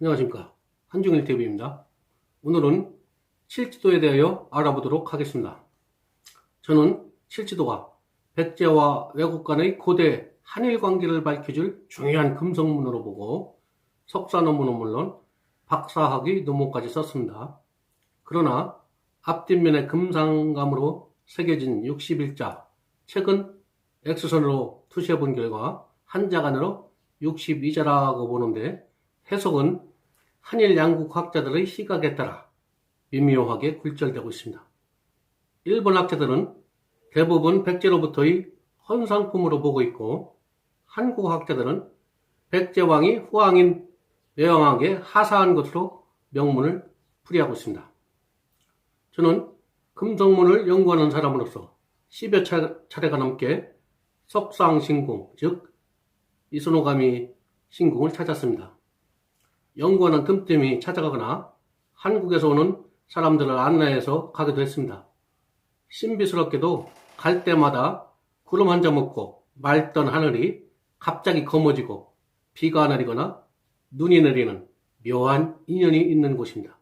안녕하십니까. 한중일 TV입니다. 오늘은 칠지도에 대하여 알아보도록 하겠습니다. 저는 칠지도가 백제와 외국 간의 고대 한일 관계를 밝혀줄 중요한 금성문으로 보고 석사 논문은 물론 박사학위 논문까지 썼습니다. 그러나 앞뒷면에 금상감으로 새겨진 61자, 책은 X선으로 투시해 본 결과 한자간으로 62자라고 보는데 해석은 한일 양국 학자들의 시각에 따라 미묘하게 굴절되고 있습니다. 일본 학자들은 대부분 백제로부터의 헌상품으로 보고 있고 한국 학자들은 백제왕이 후왕인 외왕에게 하사한 것으로 명문을 풀이하고 있습니다. 저는 금성문을 연구하는 사람으로서 10여 차례가 넘게 석상신궁, 즉 이순호감이 신궁을 찾았습니다. 연구하는 틈틈이 찾아가거나 한국에서 오는 사람들을 안내해서 가기도 했습니다. 신비스럽게도 갈 때마다 구름 한 점 없고 맑던 하늘이 갑자기 검어지고 비가 내리거나 눈이 내리는 묘한 인연이 있는 곳입니다.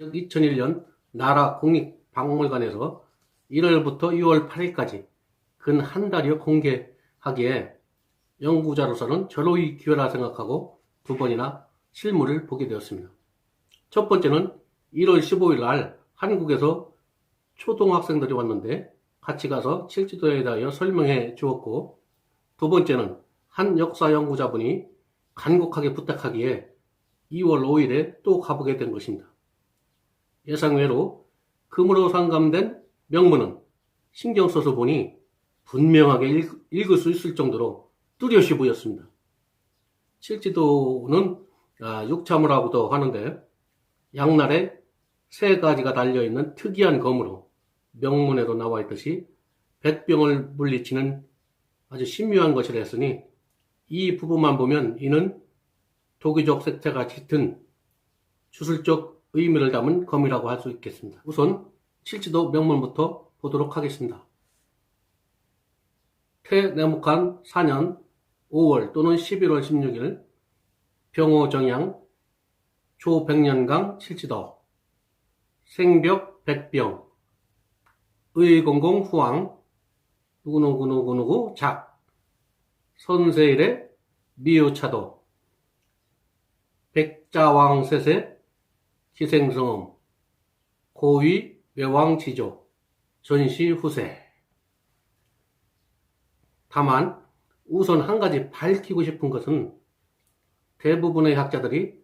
2001년 나라 국립박물관에서 1월부터 2월 8일까지 근 한 달여 공개하기에 연구자로서는 절호의 기회라 생각하고 두 번이나 실물을 보게 되었습니다. 첫 번째는 1월 15일 날 한국에서 초등학생들이 왔는데 같이 가서 칠지도에 대하여 설명해 주었고 두 번째는 한 역사 연구자분이 간곡하게 부탁하기에 2월 5일에 또 가보게 된 것입니다. 예상외로 금으로 상감된 명문은 신경 써서 보니 분명하게 읽, 읽을 수 있을 정도로 뚜렷이 보였습니다. 칠지도는 아, 육차무라고도 하는데 양날에 세 가지가 달려있는 특이한 검으로 명문에도 나와 있듯이 백병을 물리치는 아주 신묘한 것이라 했으니 이 부분만 보면 이는 도기적 색채가 짙은 주술적 의미를 담은 검이라고 할 수 있겠습니다. 우선 칠지도 명문부터 보도록 하겠습니다. 태네목한 4년 5월 또는 11월 16일 병호정양 조백년강 칠지도 생벽 백병 의공공 후왕 누구누구누구누구 작 선세일의 미우차도 백자왕세세 기생성음 고위 외왕지조 전시 후세. 다만 우선 한 가지 밝히고 싶은 것은 대부분의 학자들이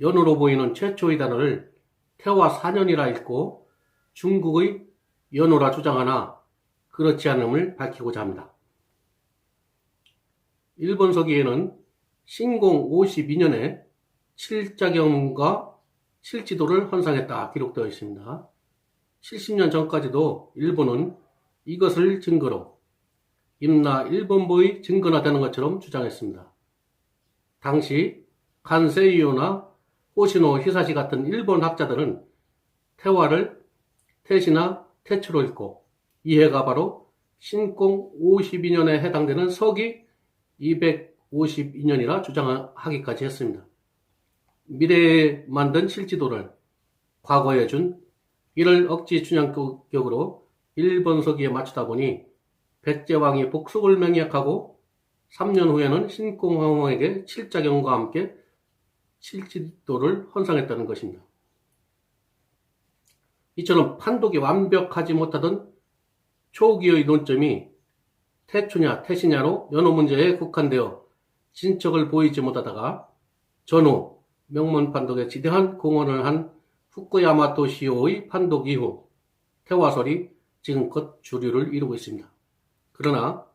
연으로 보이는 최초의 단어를 태화 4년이라 읽고 중국의 연호라 주장하나 그렇지 않음을 밝히고자 합니다. 일본 서기에는 신공 52년에 칠자경과 칠지도를 헌상했다 기록되어 있습니다. 70년 전까지도 일본은 이것을 증거로 임나 일본보의 증거나 되는 것처럼 주장했습니다. 당시 간세이오나 호시노 히사시 같은 일본 학자들은 태화를 태시나 태초로 읽고 이해가 바로 신공 52년에 해당되는 서기 252년이라 주장하기까지 했습니다. 미래에 만든 실지도를 과거에 준 이를 억지 춘향격으로 일본 서기에 맞추다 보니 백제왕이 복속을 맹약하고 3년 후에는 신공황후에게 칠자경과 함께 실지도를 헌상했다는 것입니다. 이처럼 판독이 완벽하지 못하던 초기의 논점이 태초냐 태시냐로 연호 문제에 국한되어 진척을 보이지 못하다가 전후 명문 판독에 지대한 공헌을 한 후쿠야마토 시오의 판독 이후 태화설이 지금껏 주류를 이루고 있습니다. 그러나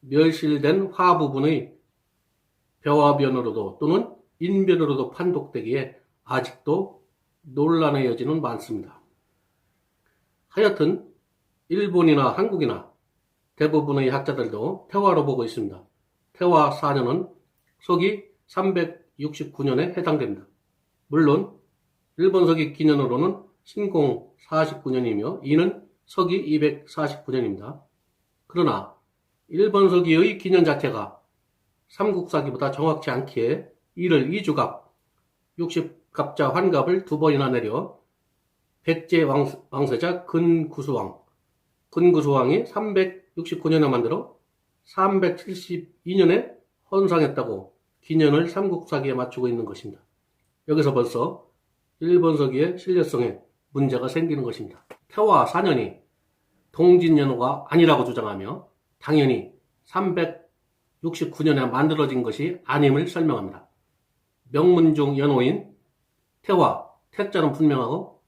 멸실된 화 부분의 벼화변으로도 또는 인변으로도 판독되기에 아직도 논란의 여지는 많습니다. 하여튼 일본이나 한국이나 대부분의 학자들도 태화로 보고 있습니다. 태화 4년은 서기 369년에 해당됩니다. 물론 일본 서기 기년으로는 신공 49년이며 이는 서기 249년입니다. 그러나 일본 서기의 기년 자체가 삼국사기보다 정확치 않기에 이를 2주갑 360갑자 환갑을 두 번이나 내려 백제 왕, 왕세자 근구수왕, 근구수왕이 369년에 만들어 372년에 헌상했다고 기년을 삼국사기에 맞추고 있는 것입니다. 여기서 벌써 일본서기의 신뢰성에 문제가 생기는 것입니다. 태화 4년이 동진연호가 아니라고 주장하며 당연히 369년에 만들어진 것이 아님을 설명합니다. 명문 중 연호인 태화, 태자는 분명하고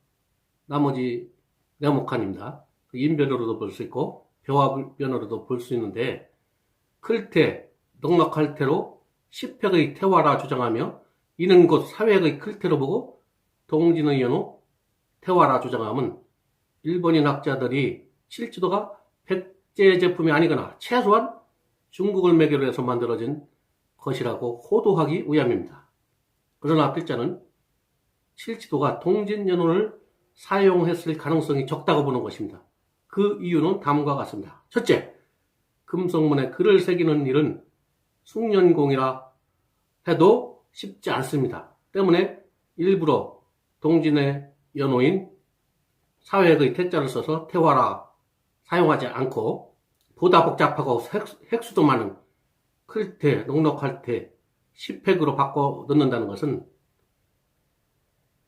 나머지 네모칸입니다. 인변으로도 볼 수 있고 벼화변으로도 볼 수 있는데 클태, 넉넉할 태로 10획의 태화라 주장하며 이는 곧 사획의 클태로 보고 동진의 연호 태화라 주장함은 일본인 학자들이 실지도가 백제 제품이 아니거나 최소한 중국을 매개로 해서 만들어진 것이라고 호도하기 위함입니다. 그러나 필자는 실지도가 동진연호를 사용했을 가능성이 적다고 보는 것입니다. 그 이유는 다음과 같습니다. 첫째, 금속문에 글을 새기는 일은 숙련공이라 해도 쉽지 않습니다. 때문에 일부러 동진의 연호인 사회의 태자를 써서 태화라 사용하지 않고 보다 복잡하고 획, 수도 많은 클태, 넉넉할 태, 10획으로 바꿔 넣는다는 것은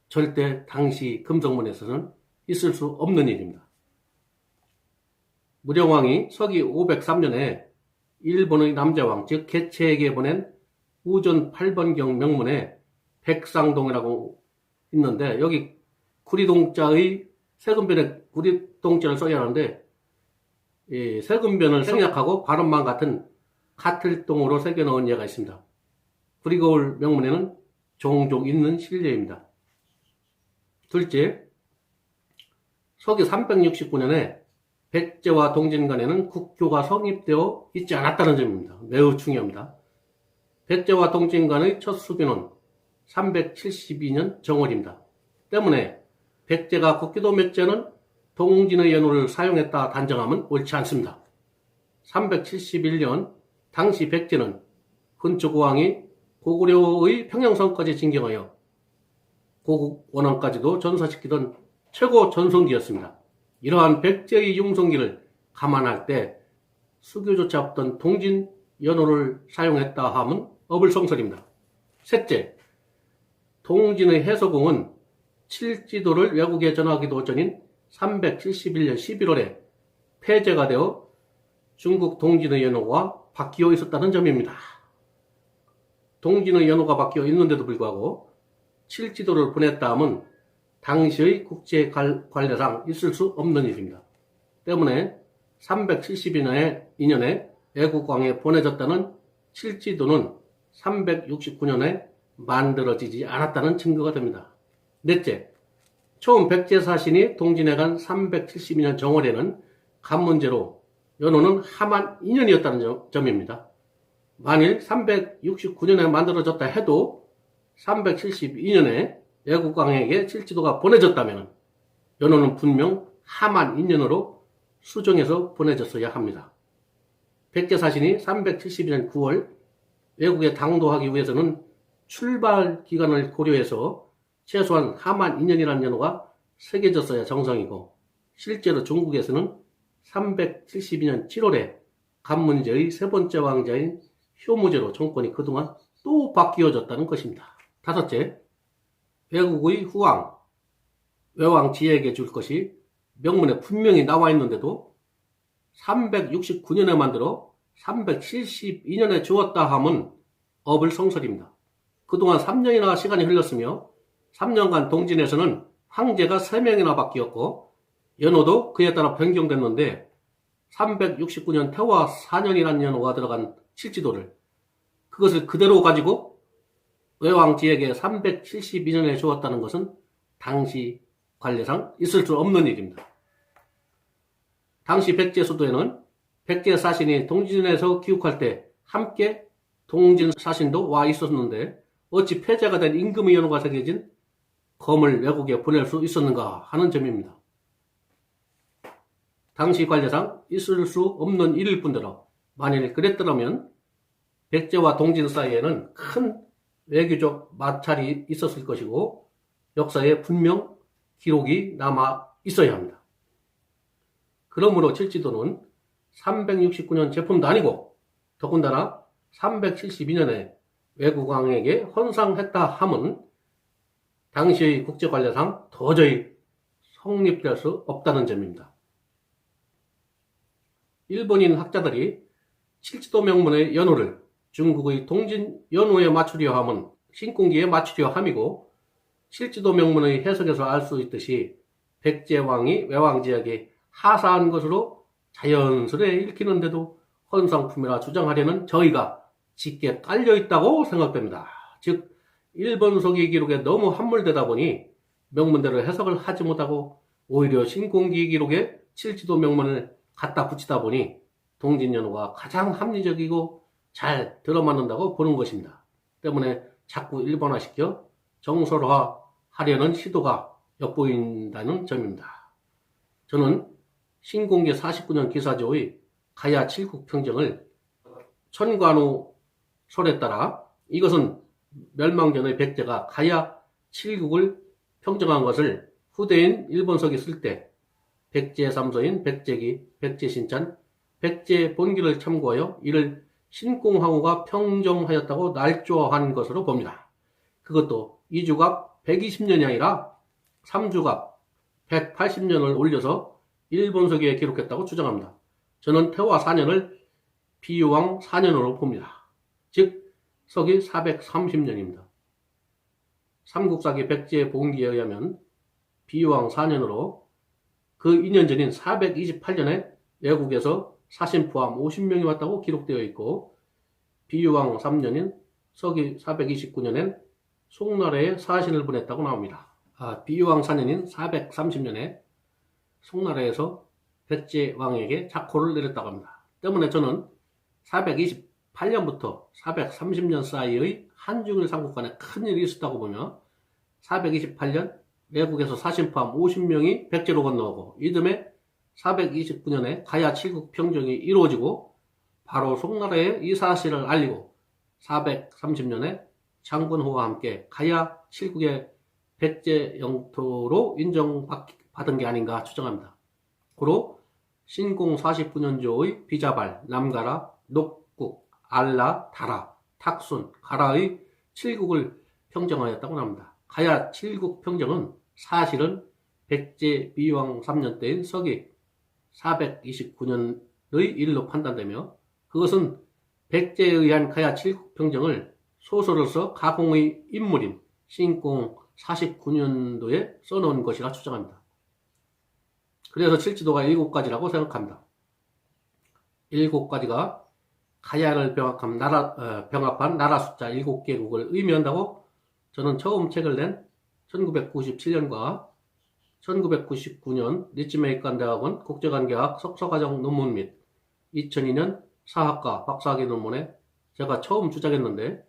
절대 당시 금속문에서는 있을 수 없는 일입니다. 무령왕이 서기 503년에 일본의 남자왕, 즉 개체에게 보낸 우전 8번경 명문에 백상동이라고 있는데 여기 구리동자의 세금변에 구리동자를 써야 하는데 세금변을 생략하고 발음만 같은 카틀동으로 새겨넣은 예가 있습니다. 구리거울 명문에는 종종 있는 실례입니다. 둘째, 서기 369년에 백제와 동진 간에는 국교가 성립되어 있지 않았다는 점입니다. 매우 중요합니다. 백제와 동진 간의 첫 수교는 372년 정월입니다. 때문에 백제가 국기도 몇제는 동진의 연호를 사용했다 단정하면 옳지 않습니다. 371년 당시 백제는 근초고왕이 고구려의 평양성까지 진경하여 고국 원왕까지도 전사시키던 최고 전성기였습니다. 이러한 백제의 융성기를 감안할 때 수교조차 없던 동진 연호를 사용했다 함은 어불성설입니다. 셋째, 동진의 해소공은 칠지도를 외국에 전하기도 전인 371년 11월에 폐제가 되어 중국 동진의 연호가 바뀌어 있었다는 점입니다. 동진의 연호가 바뀌어 있는데도 불구하고 칠지도를 보냈다 함은 당시의 국제 관례상 있을 수 없는 일입니다. 때문에 372년에 2년에 애국왕에 보내졌다는 칠지도는 369년에 만들어지지 않았다는 증거가 됩니다. 넷째, 처음 백제사신이 동진에 간 372년 정월에는 간 문제로 연호는 하만 2년이었다는 점입니다. 만일 369년에 만들어졌다 해도 372년에 애국왕에게 칠지도가 보내졌다면 연호는 분명 하만 2년으로 수정해서 보내졌어야 합니다. 백제사신이 372년 9월 외국에 당도하기 위해서는 출발 기간을 고려해서 최소한 하만 2년이라는 연호가 새겨졌어야 정상이고 실제로 중국에서는 372년 7월에 간문제의 세 번째 왕자인 효무제로 정권이 그동안 또 바뀌어졌다는 것입니다. 다섯째, 외국의 후왕, 외왕 지에게 줄 것이 명문에 분명히 나와 있는데도 369년에 만들어 372년에 주었다 함은 어불성설입니다. 그동안 3년이나 시간이 흘렀으며 3년간 동진에서는 황제가 3명이나 바뀌었고 연호도 그에 따라 변경됐는데 369년 태화 4년이라는 연호가 들어간 실지도를 그것을 그대로 가지고 외왕지에게 372년에 주었다는 것은 당시 관례상 있을 수 없는 일입니다. 당시 백제 수도에는 백제 사신이 동진에서 기욱할 때 함께 동진 사신도 와 있었는데 어찌 폐자가 된 임금의 연호가 새겨진 검을 외국에 보낼 수 있었는가 하는 점입니다. 당시 관례상 있을 수 없는 일일 뿐더러 만일 그랬더라면 백제와 동진 사이에는 큰 외교적 마찰이 있었을 것이고 역사에 분명 기록이 남아 있어야 합니다. 그러므로 칠지도는 369년 제품도 아니고 더군다나 372년에 외국왕에게 헌상했다 함은 당시의 국제관례상 도저히 성립될 수 없다는 점입니다. 일본인 학자들이 칠지도 명문의 연호를 중국의 동진 연호에 맞추려 함은 신공기에 맞추려 함이고 칠지도 명문의 해석에서 알 수 있듯이 백제왕이 외왕지역에 하사한 것으로 자연스레 읽히는데도 헌상품이라 주장하려는 저희가 짙게 깔려 있다고 생각됩니다. 즉 일본 서기 기록에 너무 함몰되다 보니 명문대로 해석을 하지 못하고 오히려 신공기 기록에 칠지도 명문을 갖다 붙이다 보니 동진연호가 가장 합리적이고 잘 들어맞는다고 보는 것입니다. 때문에 자꾸 일본화시켜 정설화하려는 시도가 엿보인다는 점입니다. 저는 신공기 49년 기사조의 가야 칠국평정을 천관우 설에 따라 이것은 멸망전의 백제가 가야 칠국을 평정한 것을 후대인 일본석이 쓸 때 백제 삼서인 백제기, 백제신찬, 백제 본기를 참고하여 이를 신공황후가 평정하였다고 날조한 것으로 봅니다. 그것도 2주갑 120년이 아니라 3주갑 180년을 올려서 일본석에 기록했다고 주장합니다. 저는 태화 4년을 비유왕 4년으로 봅니다. 즉 석이 430년입니다. 삼국사기 백제 봉기에 의하면 비유왕 4년으로 그 2년 전인 428년에 외국에서 사신 포함 50명이 왔다고 기록되어 있고 비유왕 3년인 서기 429년엔 송나라에 사신을 보냈다고 나옵니다. 아, 비유왕 4년인 430년에 송나라에서 백제 왕에게 자코를 내렸다고 합니다. 때문에 저는 428년부터 430년 사이의 한중일 삼국 간에 큰 일이 있었다고 보며 428년 외국에서 사신 포함 50명이 백제로 건너오고 이듬해 429년에 가야 칠국 평정이 이루어지고 바로 송나라에 이 사실을 알리고 430년에 장군호와 함께 가야 칠국의 백제 영토로 인정받은 게 아닌가 추정합니다. 고로 신공 49년조의 비자발, 남가라, 녹국, 알라, 다라, 탁순, 가라의 칠국을 평정하였다고 합니다. 가야 칠국 평정은 사실은 백제 비왕 3년 때인 서기 429년의 일로 판단되며 그것은 백제에 의한 가야 칠국 평정을 소설로서 가공의 인물인 신공 49년도에 써놓은 것이라 추정합니다. 그래서 칠지도가 7가지라고 생각합니다. 7가지가 가야를 병합한 나라, 어, 병합한 나라 숫자 7개국을 의미한다고 저는 처음 책을 낸 1997년과 1999년 리츠메이칸 대학원 국제관계학 석사과정 논문 및 2002년 사학과 박사학위 논문에 제가 처음 주장했는데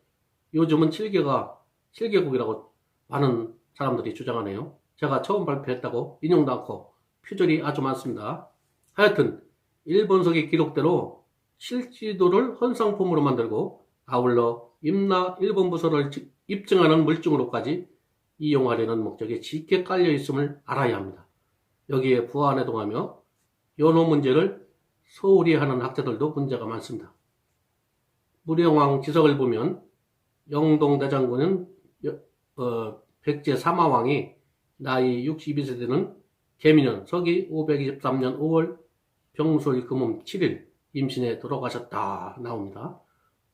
요즘은 7개가 7개국이라고 많은 사람들이 주장하네요. 제가 처음 발표했다고 인용도 않고 표절이 아주 많습니다. 하여튼 일본석의 기록대로 실지도를 헌상품으로 만들고 아울러 임나 일본 부서를 입증하는 물증으로까지 이용하려는 목적에 짙게 깔려 있음을 알아야 합니다. 여기에 부안해동하며 연호 문제를 소홀히 하는 학자들도 문제가 많습니다. 무령왕 지석을 보면 영동 대장군은 어, 백제 사마왕이 나이 62세 되는 개미년 서기 523년 5월 병술 금음 7일 임신에 돌아가셨다 나옵니다.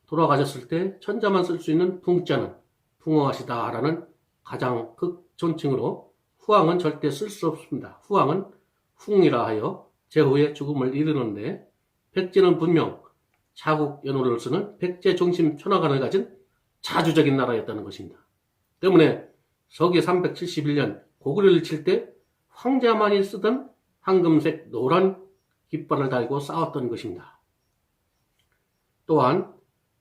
돌아가셨을 때 천자만 쓸 수 있는 풍자는 풍어하시다 라는 가장 극존칭으로 후왕은 절대 쓸 수 없습니다. 후왕은 흉이라 하여 제후의 죽음을 이르는데 백제는 분명 자국 연호를 쓰는 백제 중심 천하관을 가진 자주적인 나라였다는 것입니다. 때문에 서기 371년 고구려를 칠 때 황자만이 쓰던 황금색 노란 깃발을 달고 싸웠던 것입니다. 또한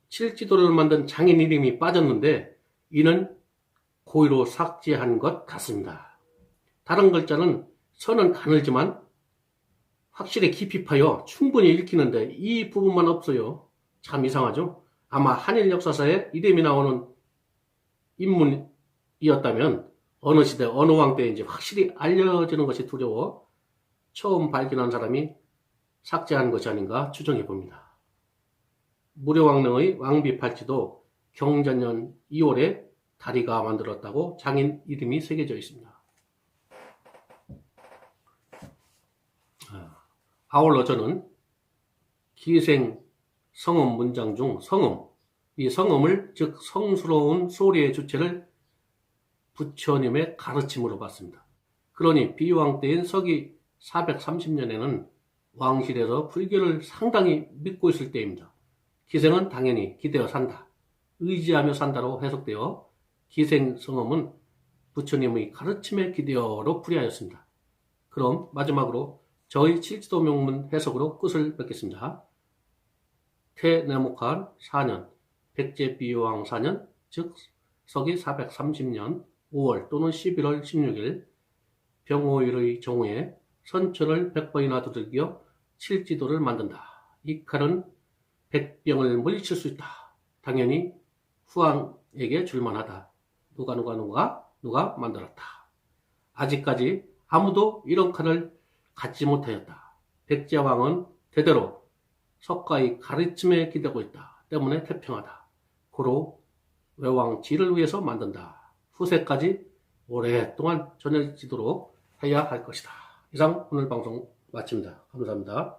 칠지도를 만든 장인 이름이 빠졌는데 이는 고의로 삭제한 것 같습니다. 다른 글자는 선은 가늘지만 확실히 깊이 파여 충분히 읽히는데 이 부분만 없어요. 참 이상하죠? 아마 한일 역사사에 이름이 나오는 인문이었다면 어느 시대 어느 왕 때인지 확실히 알려지는 것이 두려워 처음 발견한 사람이 삭제한 것이 아닌가 추정해 봅니다. 무료왕릉의 왕비 팔찌도 경자년 2월에 다리가 만들었다고 장인 이름이 새겨져 있습니다. 아, 아울러 저는 기생 성음 문장 중 성음, 이 성음을 즉 성스러운 소리의 주체를 부처님의 가르침으로 봤습니다. 그러니 비왕 때인 서기 430년에는 왕실에서 불교를 상당히 믿고 있을 때입니다. 기생은 당연히 기대어 산다, 의지하며 산다로 해석되어 기생 성음은 부처님의 가르침에 기대어로 풀이하였습니다. 그럼 마지막으로 저희 칠지도 명문 해석으로 끝을 맺겠습니다. 태네모칸 4년, 백제비왕 4년, 즉 서기 430년 5월 또는 11월 16일 병호일의 정오에 선천을 100번이나 두들겨 칠지도를 만든다. 이 칼은 백병을 물리칠 수 있다. 당연히 후왕에게 줄만하다. 누가 누가 누가 누가 만들었다. 아직까지 아무도 이런 칼을 갖지 못하였다. 백제왕은 대대로 석가의 가르침에 기대고 있다. 때문에 태평하다. 고로 외왕지를 위해서 만든다. 후세까지 오랫동안 전해지도록 해야 할 것이다. 이상 오늘 방송 마칩니다. 감사합니다.